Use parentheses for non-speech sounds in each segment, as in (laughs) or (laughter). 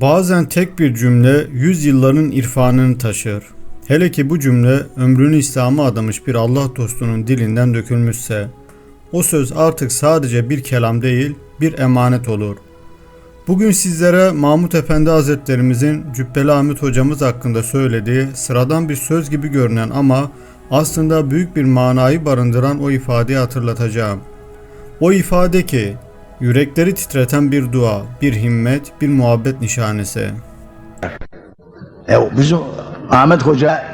Bazen tek bir cümle yüzyılların irfanını taşır. Hele ki bu cümle ömrünü İslam'a adamış bir Allah dostunun dilinden dökülmüşse, o söz artık sadece bir kelam değil, bir emanet olur. Bugün sizlere Mahmut Efendi Hazretlerimizin Cübbeli Ahmet hocamız hakkında söylediği sıradan bir söz gibi görünen ama aslında büyük bir manayı barındıran o ifadeyi hatırlatacağım. O ifade ki yürekleri titreten bir dua, bir himmet, bir muhabbet nişanesi. E, o bizim Ahmet Hoca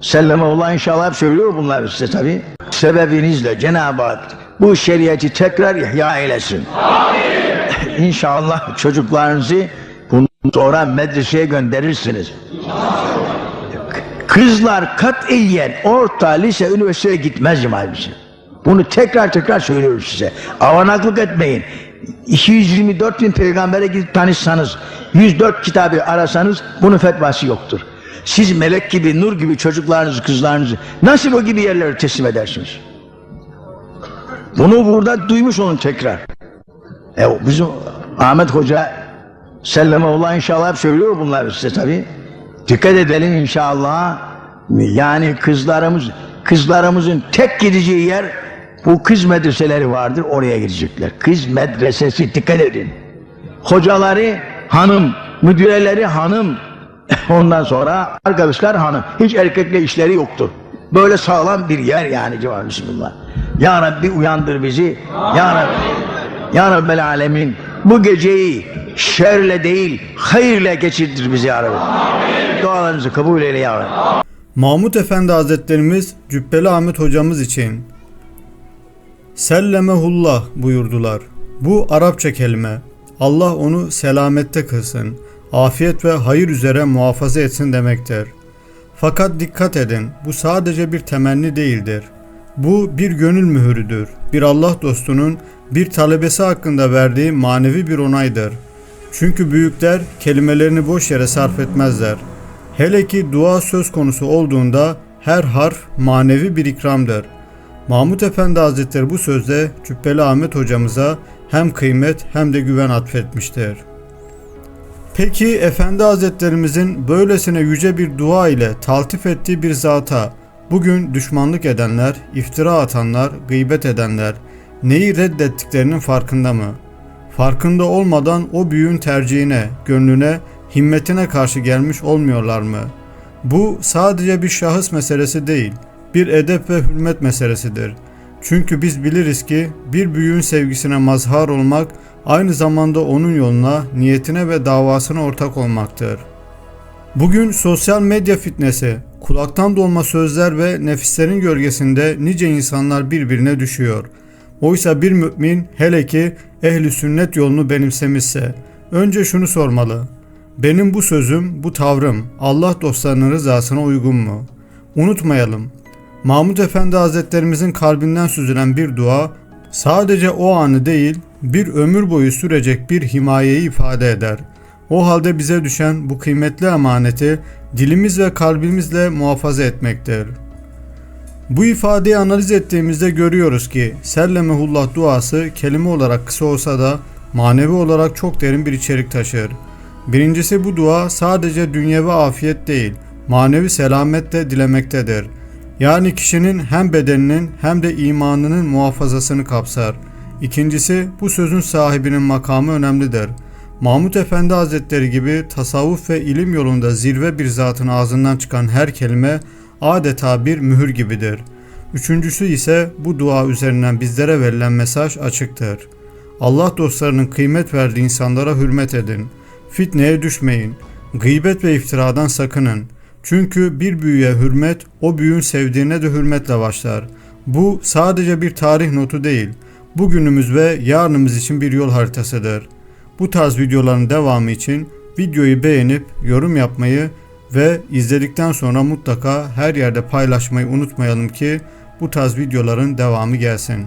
Sellemeullah inşallah hep söylüyor bunları size tabi. Sebebinizle Cenab-ı Hak bu şeriatı tekrar ihya eylesin. İnşallah çocuklarınızı bundan sonra medreseye gönderirsiniz. Kızlar katiyen orta, lise, üniversiteye gitmez cemaatimize. Bunu tekrar tekrar söylüyoruz size. Avanaklık etmeyin. 224 bin peygambere gidip tanışsanız, 104 kitabı arasanız bunun fetvası yoktur. Siz melek gibi, nur gibi çocuklarınızı, kızlarınızı nasıl o gibi yerlere teslim edersiniz? Bunu burada duymuş olun tekrar. E, bizim Ahmet Hoca Sellemeullah inşallah hep söylüyor bunları size tabi. Dikkat edelim inşallah. Yani kızlarımız kızlarımızın tek gideceği yer bu kız medreseleri vardır oraya gidecekler. Kız medresesi dikkat edin. Hocaları hanım, müdüreleri hanım. (laughs) Ondan sonra arkadaşlar hanım. Hiç erkekle işleri yoktur. Böyle sağlam bir yer yani cevap Bismillah. Ya Rabbi uyandır bizi. Ya Rabbi. Ya Rabbel Alemin. Bu geceyi şerle değil hayırla geçirdir bizi ya Rabbi. Dualarınızı kabul eyle ya Rabbi. Mahmut Efendi Hazretlerimiz Cübbeli Ahmet hocamız için Sellemehullah buyurdular. Bu Arapça kelime. Allah onu selamette kılsın, afiyet ve hayır üzere muhafaza etsin demektir. Fakat dikkat edin, bu sadece bir temenni değildir. Bu bir gönül mühürüdür. Bir Allah dostunun bir talebesi hakkında verdiği manevi bir onaydır. Çünkü büyükler kelimelerini boş yere sarf etmezler. Hele ki dua söz konusu olduğunda her harf manevi bir ikramdır. Mahmut Efendi Hazretleri bu sözde Cübbeli Ahmet hocamıza hem kıymet hem de güven atfetmiştir. Peki Efendi Hazretlerimizin böylesine yüce bir dua ile taltif ettiği bir zata bugün düşmanlık edenler, iftira atanlar, gıybet edenler neyi reddettiklerinin farkında mı? Farkında olmadan o büyüğün tercihine, gönlüne, himmetine karşı gelmiş olmuyorlar mı? Bu sadece bir şahıs meselesi değil, bir edep ve hürmet meselesidir. Çünkü biz biliriz ki bir büyüğün sevgisine mazhar olmak aynı zamanda onun yoluna, niyetine ve davasına ortak olmaktır. Bugün sosyal medya fitnesi, kulaktan dolma sözler ve nefislerin gölgesinde nice insanlar birbirine düşüyor. Oysa bir mümin hele ki ehli sünnet yolunu benimsemişse önce şunu sormalı. Benim bu sözüm, bu tavrım Allah dostlarının rızasına uygun mu? Unutmayalım. Mahmud Efendi Hazretlerimizin kalbinden süzülen bir dua sadece o anı değil, bir ömür boyu sürecek bir himayeyi ifade eder. O halde bize düşen bu kıymetli emaneti dilimiz ve kalbimizle muhafaza etmektir. Bu ifadeyi analiz ettiğimizde görüyoruz ki Sellemehullah duası kelime olarak kısa olsa da manevi olarak çok derin bir içerik taşır. Birincisi bu dua sadece dünyevi afiyet değil, manevi selamet de dilemektedir. Yani kişinin hem bedeninin hem de imanının muhafazasını kapsar. İkincisi bu sözün sahibinin makamı önemlidir. Mahmut Efendi Hazretleri gibi tasavvuf ve ilim yolunda zirve bir zatın ağzından çıkan her kelime adeta bir mühür gibidir. Üçüncüsü ise bu dua üzerinden bizlere verilen mesaj açıktır. Allah dostlarının kıymet verdiği insanlara hürmet edin. Fitneye düşmeyin. Gıybet ve iftiradan sakının. Çünkü bir büyüye hürmet o büyüğün sevdiğine de hürmetle başlar. Bu sadece bir tarih notu değil. Bugünümüz ve yarınımız için bir yol haritasıdır. Bu tarz videoların devamı için videoyu beğenip yorum yapmayı ve izledikten sonra mutlaka her yerde paylaşmayı unutmayalım ki bu tarz videoların devamı gelsin.